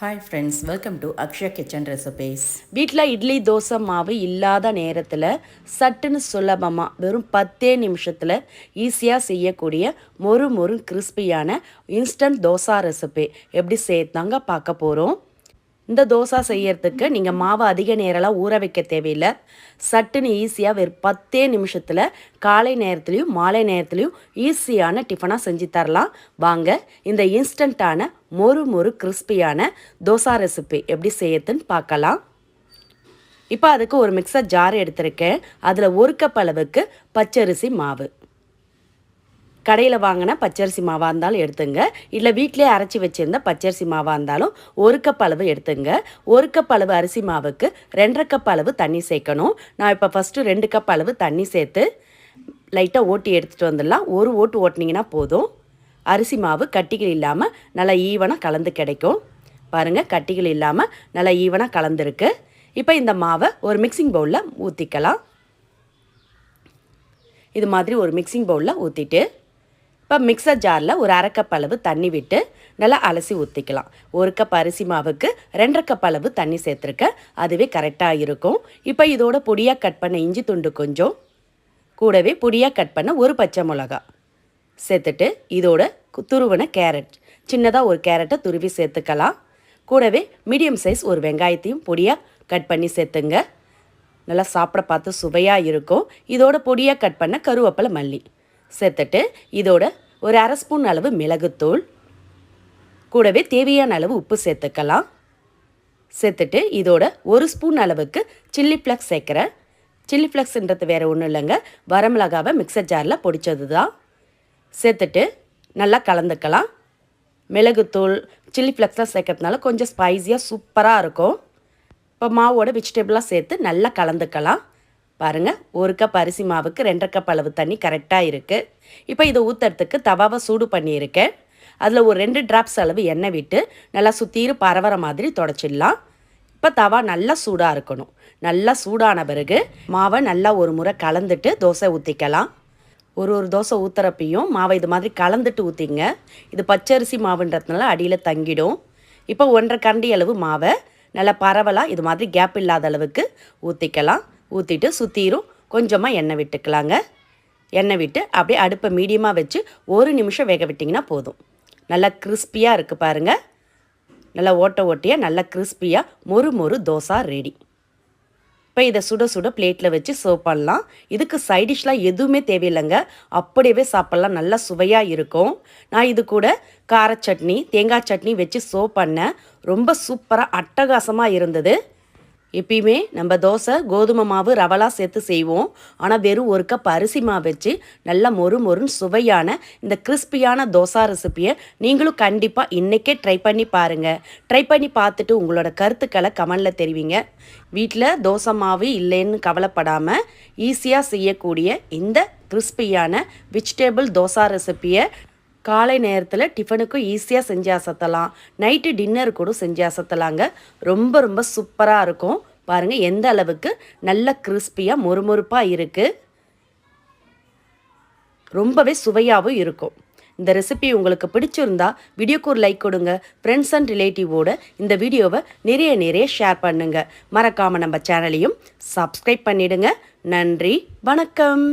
Hi friends welcome to Akshaya kitchen recipes வீட்டில் இட்லி தோசை மாவு இல்லாத நேரத்தில் சட்டுன்னு சுலபமாக வெறும் பத்தே நிமிஷத்தில் ஈஸியாக செய்யக்கூடிய மொறு மொறு கிறிஸ்பியான இன்ஸ்டன்ட் தோசா ரெசிபி எப்படி சேர்த்தாங்க பார்க்க போகிறோம் இந்த தோசை செய்யறதுக்கு நீங்கள் மாவை அதிக நேரம்லாம் ஊற வைக்க தேவையில்லை. சட்டுன்னு ஈஸியாக வெறும் பத்தே நிமிஷத்தில் காலை நேரத்துலையும் மாலை நேரத்துலையும் ஈஸியான டிஃபனாக செஞ்சு தரலாம். வாங்க இந்த இன்ஸ்டண்ட்டான மொறு மொறு கிறிஸ்பியான தோசா ரெசிபி எப்படி செய்யறதுன்னு பார்க்கலாம். இப்போ அதுக்கு ஒரு மிக்சர் ஜார் எடுத்திருக்கேன். அதில் ஒரு கப் அளவுக்கு பச்சரிசி மாவு. கடையில் வாங்கின பச்சரிசி மாவாக இருந்தாலும் எடுத்துங்க. இல்லை வீட்டிலே அரைச்சி வச்சுருந்த பச்சரிசி மாவாக இருந்தாலும் ஒரு கப் அளவு எடுத்துங்க. ஒரு கப் அளவு அரிசி மாவுக்கு ரெண்டரை கப் அளவு தண்ணி சேர்க்கணும். நான் இப்போ ஃபஸ்ட்டு ரெண்டு கப் அளவு தண்ணி சேர்த்து லைட்டாக ஓட்டி எடுத்துகிட்டு வந்துடலாம். ஒரு ஓட்டு ஓட்டினீங்கன்னா போதும். அரிசி மாவு கட்டிகள் இல்லாமல் நல்லா ஈவனாக கலந்து கிடைக்கும். பாருங்கள் கட்டிகள் இல்லாமல் நல்லா ஈவனாக கலந்துருக்கு. இப்போ இந்த மாவை ஒரு மிக்சிங் பவுலில் ஊற்றிக்கலாம் இது மாதிரி ஒரு மிக்சிங் பவுலில் ஊற்றிட்டு இப்போ மிக்சர் ஜாரில் ஒரு அரை கப் அளவு தண்ணி விட்டு நல்லா அலசி ஊற்றிக்கலாம் ஒரு கப் அரிசி மாவுக்கு ரெண்டரை கப் அளவு தண்ணி சேர்த்துருக்கேன் அதுவே கரெக்டாக இருக்கும். இப்போ இதோட பொடியாக கட் பண்ண இஞ்சி துண்டு கொஞ்சம் கூடவே பொடியாக கட் பண்ண ஒரு பச்சை மிளகா. சேர்த்துட்டு இதோட துருவன கேரட். சின்னதாக ஒரு கேரட்டை துருவி சேர்த்துக்கலாம். கூடவே மீடியம் சைஸ் ஒரு வெங்காயத்தையும் பொடியாக கட் பண்ணி சேர்த்துங்க. நல்லா சாப்பிட பார்த்து சுவையாக இருக்கும். இதோட பொடியாக கட் பண்ண கருவேப்பிலை மல்லி. சேர்த்துட்டு இதோட ஒரு அரை ஸ்பூன் அளவு மிளகுத்தூள். கூடவே தேவையான அளவு உப்பு சேர்த்துக்கலாம். சேர்த்துட்டு இதோட ஒரு ஸ்பூன் அளவுக்கு சில்லி ஃப்ளக்ஸ் சேர்க்குறேன் சில்லி ஃப்ளக்ஸ்ன்றது வேறு ஒன்றும் இல்லைங்க. வரமிளகாவை மிக்சர் ஜாரில் பொடிச்சது தான் சேர்த்துட்டு நல்லா கலந்துக்கலாம். மிளகுத்தூள் சில்லி ஃப்ளெக்ஸ்லாம் சேர்க்கறதுனால கொஞ்சம் ஸ்பைஸியாக சூப்பராக இருக்கும். இப்போ மாவோட வெஜிடபிளாக சேர்த்து நல்லா கலந்துக்கலாம். பாருங்கள் ஒரு கப் அரிசி மாவுக்கு ரெண்டரை கப் அளவு தண்ணி கரெக்டாக இருக்குது இப்போ இதை ஊற்றுறதுக்கு தவாவை சூடு பண்ணியிருக்கேன். அதில் ஒரு ரெண்டு ட்ராப்ஸ் அளவு எண்ணெய் விட்டு நல்லா சுற்றிரும் பரவற மாதிரி தொடச்சிடலாம். இப்போ தவா நல்லா சூடாக இருக்கணும். நல்லா சூடான பிறகு மாவை நல்லா ஒரு முறை கலந்துட்டு தோசை ஊற்றிக்கலாம் ஒரு ஒரு தோசை ஊற்றுறப்பையும் மாவை இது மாதிரி கலந்துட்டு ஊற்றிங்க இது பச்சரிசி மாவுன்றதுனால அடியில் தங்கிடும். இப்போ ஒன்றரை கண்டி அளவு மாவை நல்லா பரவலாக இது மாதிரி கேப் இல்லாத அளவுக்கு ஊற்றிக்கலாம் ஊற்றிட்டு சுற்றிரும் கொஞ்சமாக எண்ணெய் விட்டுக்கலாங்க. எண்ணெய் விட்டு அப்படியே அடுப்பை மீடியமாக வச்சு ஒரு நிமிஷம் வேக விட்டிங்கன்னா போதும். நல்லா கிறிஸ்பியாக இருக்குது பாருங்கள் நல்லா ஓட்ட ஓட்டியாக நல்லா கிறிஸ்பியாக மொறு மொறு தோசை ரெடி இப்போ இதை சுட சுட பிளேட்டில் வச்சு சர்வ் பண்ணலாம். இதுக்கு சைடிஷ்லாம் எதுவுமே தேவையில்லைங்க. அப்படியே சாப்பிட்லாம். நல்லா சுவையாக இருக்கும். நான் இது கூட கார சட்னி தேங்காய் சட்னி வச்சு சர்வ் பண்ணேன். ரொம்ப சூப்பராக அட்டகாசமாக இருந்தது. எப்பயுமே நம்ம தோசை கோதுமை மாவு ரவலாக சேர்த்து செய்வோம். ஆனால் வெறும் ஒரு கப் அரிசி மாவு வச்சு நல்லா மொறு மொறுன்னு சுவையான இந்த கிறிஸ்பியான தோசா ரெசிப்பியை நீங்களும் கண்டிப்பாக இன்றைக்கே ட்ரை பண்ணி பாருங்கள் ட்ரை பண்ணி பார்த்துட்டு உங்களோட கருத்துக்களை கமெண்டில் தெரிவிங்க. வீட்டில் தோசை மாவு இல்லைன்னு கவலைப்படாமல் ஈஸியாக செய்யக்கூடிய இந்த கிறிஸ்பியான வெஜிடேபிள் தோசா ரெசிப்பியை காலை நேரத்தில் டிஃபனுக்கும் ஈஸியாக செஞ்சு அசத்தலாம். நைட்டு டின்னர் கூட செஞ்சு அசத்தலாங்க. ரொம்ப ரொம்ப சூப்பராக இருக்கும். பாருங்கள் எந்த அளவுக்கு நல்ல கிறிஸ்பியாக மொறுமொறுப்பாக இருக்குது ரொம்பவே சுவையாகவும் இருக்கும். இந்த ரெசிபி உங்களுக்கு பிடிச்சிருந்தா வீடியோக்கு ஒரு லைக் கொடுங்க. ஃப்ரெண்ட்ஸ் அண்ட் ரிலேட்டிவோட இந்த வீடியோவை நிறைய நிறைய ஷேர் பண்ணுங்கள் மறக்காமல் நம்ம சேனலையும் சப்ஸ்கிரைப் பண்ணிவிடுங்க நன்றி வணக்கம்.